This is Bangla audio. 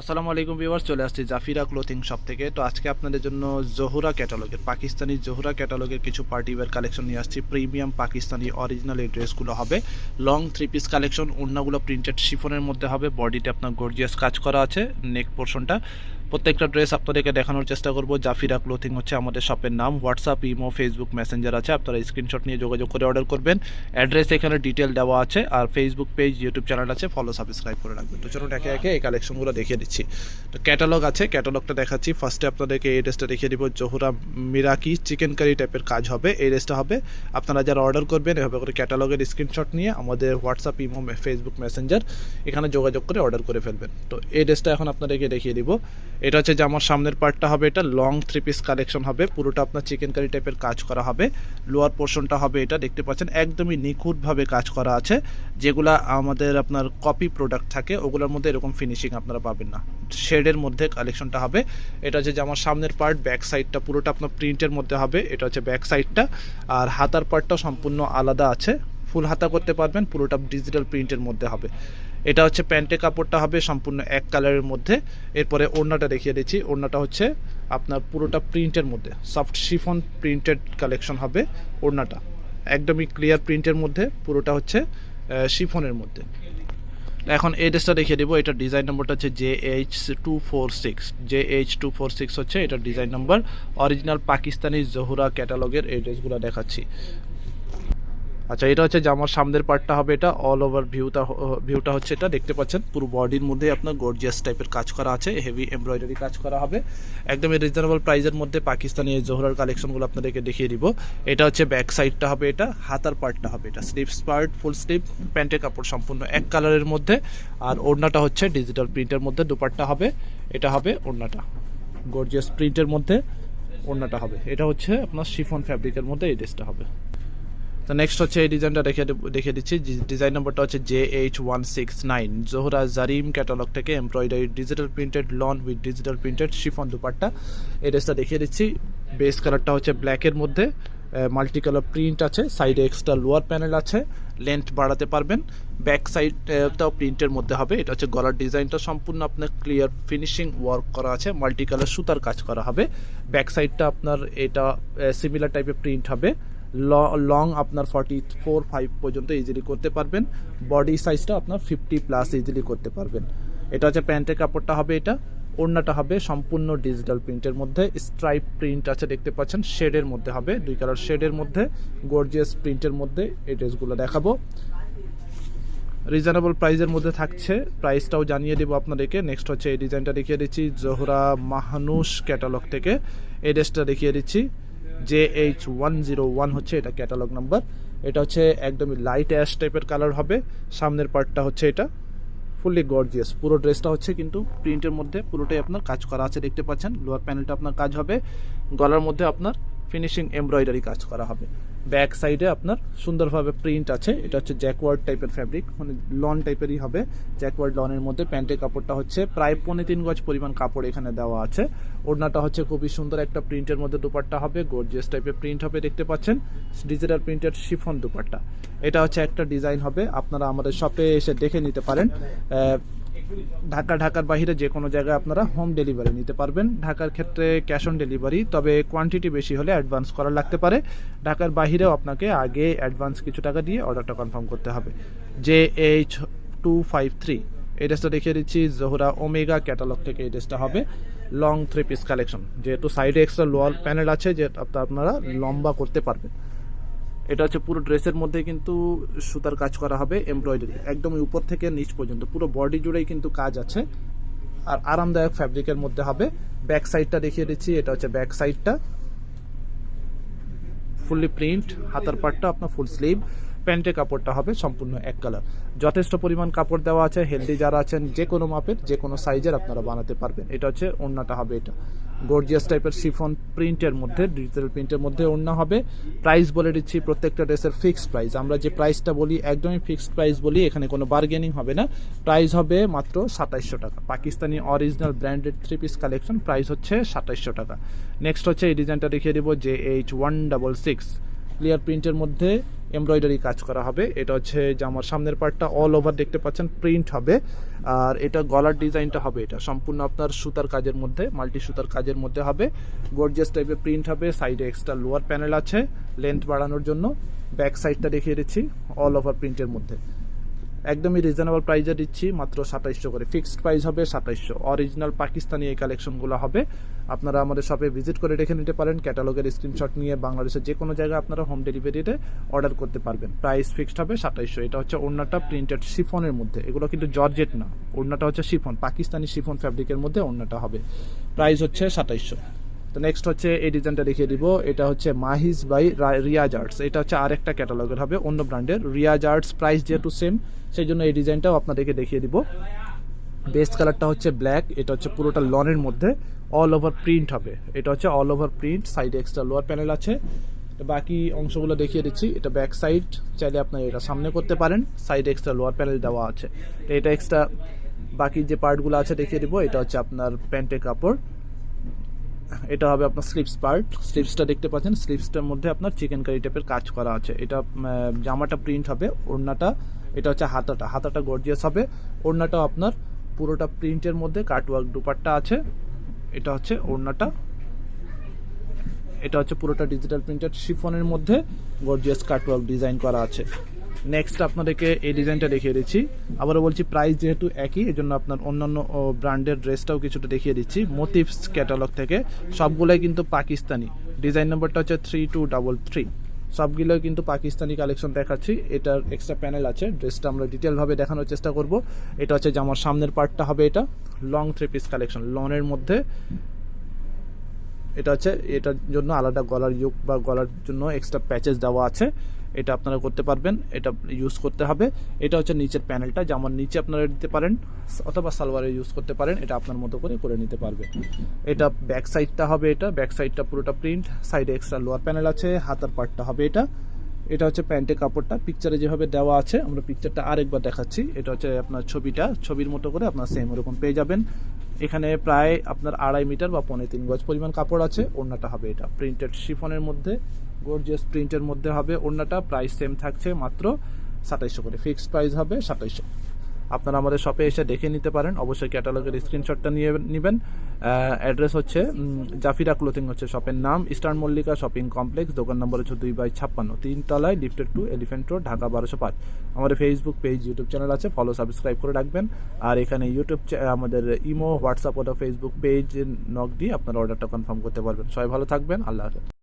আসসালামু আলাইকুম ভিউয়ার্স, চলে আসছি জাফিরা ক্লোথিং শপ থেকে। তো আজকে আপনাদের জন্য জোহরা ক্যাটালগের, পাকিস্তানি জোহরা ক্যাটালগের কিছু পার্টি ওয়্যার কালেকশন নিয়ে আসছি। প্রিমিয়াম পাকিস্তানি অরিজিনাল এই ড্রেসগুলো হবে। লং থ্রি পিস কালেকশন ওড়নাগুলো প্রিন্টেড শিফনের মধ্যে হবে। বডিতে আপনার গর্জিয়াস কাজ করা আছে নেক পোর্শনটা প্রত্যেকটা ড্রেস আপনাদেরকে দেখানোর চেষ্টা করব। জাফিরা ক্লোথিং হচ্ছে আমাদের শপের নাম। হোয়াটসঅ্যাপ ইমো ফেসবুক মেসেঞ্জার আছে। আপনারা স্ক্রিনশট নিয়ে যোগাযোগ করে অর্ডার করবেন। অ্যাড্রেস এখানে ডিটেল দেওয়া আছে। আর ফেসবুক পেজ ইউটিউব চ্যানেল আছে। ফলো সাবস্ক্রাইব করে রাখবেন। তো চলুন একে একে এই কালেকশনগুলো দেখিয়ে দিচ্ছি। তো ক্যাটালগ আছে। ক্যাটালগটা দেখাচ্ছি। ফার্স্টে আপনাদেরকে এই ড্রেসটা দেখিয়ে দিব। জোহরা মিরাকি চিকেন কারি টাইপের কাজ হবে। এই ড্রেসটা হবে। আপনারা যারা অর্ডার করবেন, এভাবে করে ক্যাটালগের স্ক্রিনশট নিয়ে আমাদের হোয়াটসঅ্যাপ ইমো ফেসবুক মেসেঞ্জার এখানে যোগাযোগ করে অর্ডার করে ফেলবেন। তো এই ড্রেসটা এখন আপনাদেরকে দেখিয়ে দিব। এটা হচ্ছে যে আমার সামনের পার্টটা হবে, এটা লং থ্রি পিস কালেকশন হবে, পুরোটা আপনার চিকেন কারি টাইপের কাজ করা হবে। লোয়ার পোর্শনটা হবে এটা, দেখতে পাচ্ছেন, একদমই নিখুঁতভাবে কাজ করা আছে, যেগুলা আমাদের আপনার কপি প্রোডাক্ট থাকে, ওগুলোর মধ্যে এরকম ফিনিশিং আপনারা পাবেন না। শেডের মধ্যে কালেকশনটা হবে, এটা হচ্ছে যে আমার সামনের পার্ট ব্যাক সাইডটা পুরোটা আপনার প্রিন্টের মধ্যে হবে, এটা হচ্ছে ব্যাক সাইডটা আর হাতার পার্টটা সম্পূর্ণ আলাদা আছে। ফুল হাতা করতে পারবেন, পুরোটা ডিজিটাল প্রিন্টের মধ্যে হবে। এটা হচ্ছে প্যান্টের কাপড়টা হবে সম্পূর্ণ এক কালারের মধ্যে। এরপরে ওড়নাটা দেখিয়ে দিচ্ছি। ওড়নাটা হচ্ছে আপনার পুরোটা প্রিন্টের মধ্যে। সফট শিফন প্রিন্টেড কালেকশন হবে ওড়নাটা। একদমই ক্লিয়ার প্রিন্টের মধ্যে, পুরোটা হচ্ছে শিফনের মধ্যে। এখন এই ড্রেসটা দেখিয়ে দেবো। এটা ডিজাইন নম্বরটা হচ্ছে J H two four six J H two four six হচ্ছে এটা design number original Pakistani Jahura ক্যাটালগের এই ড্রেসগুলো দেখাচ্ছি। আচ্ছা এটা হচ্ছে জামার সামনের পার্টটা হবে এটা অল ওভার ভিউটা ভিউটা হচ্ছে এটা, দেখতে পাচ্ছেন? পুরো বডির মধ্যে আপনার গর্জিয়াস টাইপের কাজ করা আছে হেভি এমব্রয়ডারি কাজ করা হবে। একদমই রিজনেবল প্রাইসের মধ্যে পাকিস্তানি এই জোহরার কালেকশনগুলো আপনাদেরকে দেখিয়ে দিব। এটা হচ্ছে ব্যাক সাইডটা হবে এটা, হাতার পার্টটা হবে এটা। স্লিভস পার্ট ফুল স্লিপ প্যান্টের কাপড় সম্পূর্ণ এক কালারের মধ্যে। আর ওড়নাটা হচ্ছে ডিজিটাল প্রিন্টের মধ্যে দুপাট্টা হবে, এটা হবে ওড়নাটা। গর্জিয়াস প্রিন্টের মধ্যে ওড়নাটা হবে। এটা হচ্ছে আপনার শিফন ফ্যাব্রিকের মধ্যে এই ড্রেসটা হবে। তো নেক্সট হচ্ছে এই ডিজাইনটা দেখে দেখে দিচ্ছি। ডিজাইন নাম্বারটা হচ্ছে J H one six nine Zohra জারিম catalogue থেকে embroidery digital printed lawn with digital printed chiffon dupatta. এই ড্রেসটা দেখিয়ে দিচ্ছি। বেস কালারটা হচ্ছে ব্ল্যাকের মধ্যে। মাল্টি কালার প্রিন্ট আছে। সাইডে এক্সট্রা লোয়ার প্যানেল আছে। লেন্থ বাড়াতে পারবেন। ব্যাক সাইডটাও প্রিন্টের মধ্যে হবে। এটা হচ্ছে গলার ডিজাইনটা সম্পূর্ণ। আপনার ক্লিয়ার ফিনিশিং ওয়ার্ক করা আছে। মাল্টি কালার সুতার কাজ করা হবে। ব্যাক সাইডটা আপনার এটা সিমিলার টাইপের প্রিন্ট হবে। লং আপনার ফর্টি ফোর ফাইভ পর্যন্ত ইজিলি করতে পারবেন। বডি সাইজটা আপনার ফিফটি প্লাস ইজিলি করতে পারবেন। এটা হচ্ছে প্যান্টের কাপড়টা হবে এটা। ওড়নাটা হবে সম্পূর্ণ ডিজিটাল প্রিন্টের মধ্যে। স্ট্রাইপ প্রিন্ট আছে, দেখতে পাচ্ছেন। শেডের মধ্যে হবে। দুই কালার শেডের মধ্যে। গর্জিয়াস প্রিন্টের মধ্যে এই ড্রেসগুলো দেখাবো। রিজনেবল প্রাইসের মধ্যে থাকছে। প্রাইসটাও জানিয়ে দেবো আপনাদেরকে। নেক্সট হচ্ছে এই ডিজাইনটা দেখিয়ে দিচ্ছি। জোহরা মাহানুষ ক্যাটালগ থেকে। এই ড্রেসটা দেখিয়ে দিচ্ছি। J H one zero one হচ্ছে এটা ক্যাটালগ নাম্বার এটা হচ্ছে একদমই লাইট অ্যাশ টাইপের কালার হবে। সামনের পার্টটা হচ্ছে এটা। ফুললি গর্জিয়াস পুরো ড্রেসটা হচ্ছে কিন্তু প্রিন্টের মধ্যে। পুরোটাই আপনার কাজ করা আছে, দেখতে পাচ্ছেন। লোয়ার প্যানেলটা আপনার কাজ হবে। গলার মধ্যে আপনার ফিনিশিং এমব্রয়ডারি কাজ করা হবে। ব্যাক সাইডে আপনার সুন্দরভাবে প্রিন্ট আছে। এটা হচ্ছে জ্যাকওয়ার্ড টাইপের ফ্যাব্রিক মানে লন টাইপেরই হবে। জ্যাকওয়ার্ড লনের মধ্যে প্যান্টের কাপড়টা হচ্ছে প্রায় পনেরো তিন গজ পরিমাণ কাপড় এখানে দেওয়া আছে। ওড়নাটা হচ্ছে খুবই সুন্দর একটা প্রিন্টের মধ্যে দুপাট্টা হবে, গর্জিয়াস টাইপের প্রিন্ট হবে দেখতে পাচ্ছেন, ডিজিটাল প্রিন্টের শিফন দুপাট্টা। এটা হচ্ছে একটা ডিজাইন হবে, আপনারা আমাদের শপে এসে দেখে নিতে পারেন। ঢাকা, ঢাকার বাইরে যে কোনো জায়গায় আপনারা হোম ডেলিভারি নিতে পারবেন। ঢাকার ক্ষেত্রে ক্যাশ অন ডেলিভারি তবে কোয়ান্টিটি বেশি হলে অ্যাডভান্স করা লাগতে পারে। ঢাকার বাইরেও আপনাকে আগে অ্যাডভান্স কিছু টাকা দিয়ে অর্ডারটা কনফার্ম করতে হবে। J H two five three এই ড্রেসটা দেখিয়ে দিচ্ছি। জোহরা ওমেগা ক্যাটালগ থেকে এই ড্রেসটা হবে। লং থ্রি পিস কালেকশন যেহেতু সাইডে এক্সট্রা লোয়ার প্যানেল আছে যে আপনারা লম্বা করতে পারবেন। এটা হচ্ছে পুরো ড্রেসের মধ্যে কিন্তু সুতার কাজ করা হবে এমব্রয়ডারি একদম উপর থেকে নিচ পর্যন্ত। পুরো বডি জুড়েই কিন্তু কাজ আছে। আর আরামদায়ক ফ্যাব্রিকের মধ্যে হবে। ব্যাক সাইডটা দেখিয়ে দিচ্ছি, এটা হচ্ছে ব্যাক সাইডটা। ফুললি প্রিন্ট হাতার পাটটা আপনার ফুল স্লিভ প্যান্টের কাপড়টা হবে সম্পূর্ণ এক কালার। যথেষ্ট পরিমাণ কাপড় দেওয়া আছে হেলদি যারা আছেন, যে কোনো মাপের, যে কোনো সাইজের আপনারা বানাতে পারবেন। এটা হচ্ছে ওড়নাটা হবে এটা। গর্জিয়াস টাইপের শিফন প্রিন্টের মধ্যে ডিজিটাল প্রিন্টের মধ্যে ওড়না হবে। প্রাইস বলে দিচ্ছি, প্রত্যেকটা ড্রেসের ফিক্সড প্রাইস আমরা যে প্রাইসটা বলি, একদমই ফিক্সড প্রাইস বলি, এখানে কোনো বার্গেনিং হবে না। প্রাইস হবে মাত্র সাতাইশশো টাকা। Pakistani original branded three piece collection price হচ্ছে সাতাইশশো টাকা। নেক্সট হচ্ছে এই ডিজাইনটা দেখিয়ে দেবো যে H one double six clear প্রিন্টের মধ্যে এমব্রয়ডারি কাজ করা হবে। এটা হচ্ছে জামার সামনের পার্টটা অল ওভার দেখতে পাচ্ছেন প্রিন্ট হবে। আর এটা গলার ডিজাইনটা হবে এটা। সম্পূর্ণ আপনার সুতার কাজের মধ্যে মাল্টি সুতার কাজের মধ্যে হবে। গর্জিয়াস টাইপের প্রিন্ট হবে সাইডে এক্সট্রা লোয়ার প্যানেল আছে লেন্থ বাড়ানোর জন্য। ব্যাক সাইডটা দেখিয়ে দিচ্ছি অল ওভার প্রিন্টের মধ্যে। একদমই রিজনেবল প্রাইসে দিচ্ছি, মাত্র সাতাইশশো করে। ফিক্সড প্রাইস হবে সাতাইশশো। অরিজিনাল পাকিস্তানি এই কালেকশনগুলো হবে। আপনারা আমাদের শপে ভিজিট করে রেখে নিতে পারেন। ক্যাটালগের স্ক্রিনশট নিয়ে বাংলাদেশের যে কোনো জায়গায় আপনারা হোম ডেলিভারিতে অর্ডার করতে পারবেন। প্রাইস ফিক্সড হবে সাতাইশশো। এটা হচ্ছে ওড়নাটা প্রিন্টেড শিফনের মধ্যে। এগুলো কিন্তু জর্জেট না। ওড়নাটা হচ্ছে শিফন পাকিস্তানি শিফন ফ্যাব্রিকের মধ্যে ওড়নাটা হবে। প্রাইস হচ্ছে সাতাইশশো। তো নেক্সট হচ্ছে এই ডিজাইনটা দেখিয়ে দিব। এটা হচ্ছে মাহিস বাই রিয়াজ আর্টস এটা হচ্ছে আরেকটা ক্যাটালগের হবে, অন্য ব্র্যান্ডের। রিয়াজ আর্টস প্রাইস যেহেতু সেম সেই জন্য এই ডিজাইনটাও আপনাদেরকে দেখিয়ে দিব। বেস্ট কালারটা হচ্ছে ব্ল্যাক এটা হচ্ছে পুরোটা লনের মধ্যে। অল ওভার প্রিন্ট হবে। এটা হচ্ছে অল ওভার প্রিন্ট সাইডে এক্সট্রা লোয়ার প্যানেল আছে। বাকি অংশগুলো দেখিয়ে দিচ্ছি। এটা ব্যাক সাইড চাইলে আপনার এটা সামনে করতে পারেন। সাইডে এক্সট্রা লোয়ার প্যানেল দেওয়া আছে। তো এটা এক্সট্রা বাকি যে পার্টগুলো আছে দেখিয়ে দিব। এটা হচ্ছে আপনার প্যান্টের কাপড়। এটা হবে আপনার স্লিপস পার্ট স্লিপসটা দেখতে পাচ্ছেন স্লিপসটার মধ্যে আপনার চিকেন কারি টাইপের কাজ করা আছে। এটা জামাটা প্রিন্ট হবে, ওড়নাটা, এটা হচ্ছে হাতাটা হাতাটা গর্জিয়াস হবে। ওড়নাটাও আপনার পুরোটা প্রিন্টের মধ্যে কাটওয়ার্ক দুপাট্টা আছে। এটা হচ্ছে ওড়নাটা। এটা হচ্ছে পুরোটা ডিজিটাল প্রিন্টেড শিফনের মধ্যে গর্জিয়াস কাটওয়ার্ক ডিজাইন করা আছে। নেক্সট আপনাদেরকে এই ডিজাইনটা দেখিয়ে দিচ্ছি। আবারও বলছি প্রাইস যেহেতু একই এই জন্য আপনার অন্যান্য ব্র্যান্ডের ড্রেসটাও কিছুটা দেখিয়ে দিচ্ছি। মোটিভস ক্যাটালগ থেকে সবগুলোই কিন্তু পাকিস্তানি। ডিজাইন নাম্বারটা হচ্ছে থ্রি টু ডাবল থ্রি সবগুলোই কিন্তু পাকিস্তানি কালেকশন দেখাচ্ছি। এটার এক্সট্রা প্যানেল আছে। ড্রেসটা আমরা ডিটেলভাবে দেখানোর চেষ্টা করব। এটা হচ্ছে জামার সামনের পার্টটা হবে এটা। লং থ্রি পিস কালেকশন লনের মধ্যে এটা হচ্ছে, এটার জন্য আলাদা গলার ইউক বা গলার জন্য এক্সট্রা প্যাচেস দেওয়া আছে। এটা আপনারা করতে পারবেন, এটা ইউজ করতে হবে। এটা হচ্ছে নিচের প্যানেলটা যেমন নিচে আপনারা দিতে পারেন অথবা সালোয়ারে ইউজ করতে পারেন, এটা আপনার মতো করে করে নিতে পারবে এটা ব্যাক সাইডটা হবে এটা ব্যাক সাইডটা পুরোটা প্রিন্ট সাইডে এক্সট্রা লোয়ার প্যানেল আছে, হাতার পার্টটা হবে এটা। এটা হচ্ছে প্যান্টের কাপড়টা। পিকচারে যেভাবে দেওয়া আছে, আমরা পিকচারটা আরেকবার দেখাচ্ছি। এটা হচ্ছে আপনার ছবিটা। ছবির মতো করে আপনার সেম ওরকম পেয়ে যাবেন। এখানে প্রায় আপনার আড়াই মিটার বা পনেরো তিন গজ পরিমাণ কাপড় আছে। ওড়নাটা হবে এটা। প্রিন্টেড শিফনের মধ্যে গর্জিয়াস প্রিন্টের মধ্যে হবে। ওড়নাটা প্রাইস সেম থাকছে মাত্র সাতাইশশো করে। ফিক্সড প্রাইস হবে সাতাইশশো। আপনারা আমাদের শপে এসে দেখে নিতে পারেন। অবশ্যই ক্যাটালগের স্ক্রিনশটটা নিয়ে নেবেন। অ্যাড্রেস হচ্ছে জাফিরা ক্লোথিং হচ্ছে শপের নাম ইস্টার্ন মল্লিকা শপিং কমপ্লেক্স দোকান নম্বর হচ্ছে দুই বাই ছাপ্পান্ন। তিনতলায় lifted to elephant road Dhaka বারোশো পাঁচ। আমাদের ফেসবুক পেজ ইউটিউব চ্যানেল আছে ফলো সাবস্ক্রাইব করে রাখবেন। আর এখানে ইউটিউব আমাদের ইমো হোয়াটসঅ্যাপ ওটা ফেসবুক পেজ নক দিয়ে আপনারা অর্ডারটা কনফার্ম করতে পারবেন। সবাই ভালো থাকবেন, আল্লাহ হাফেজ।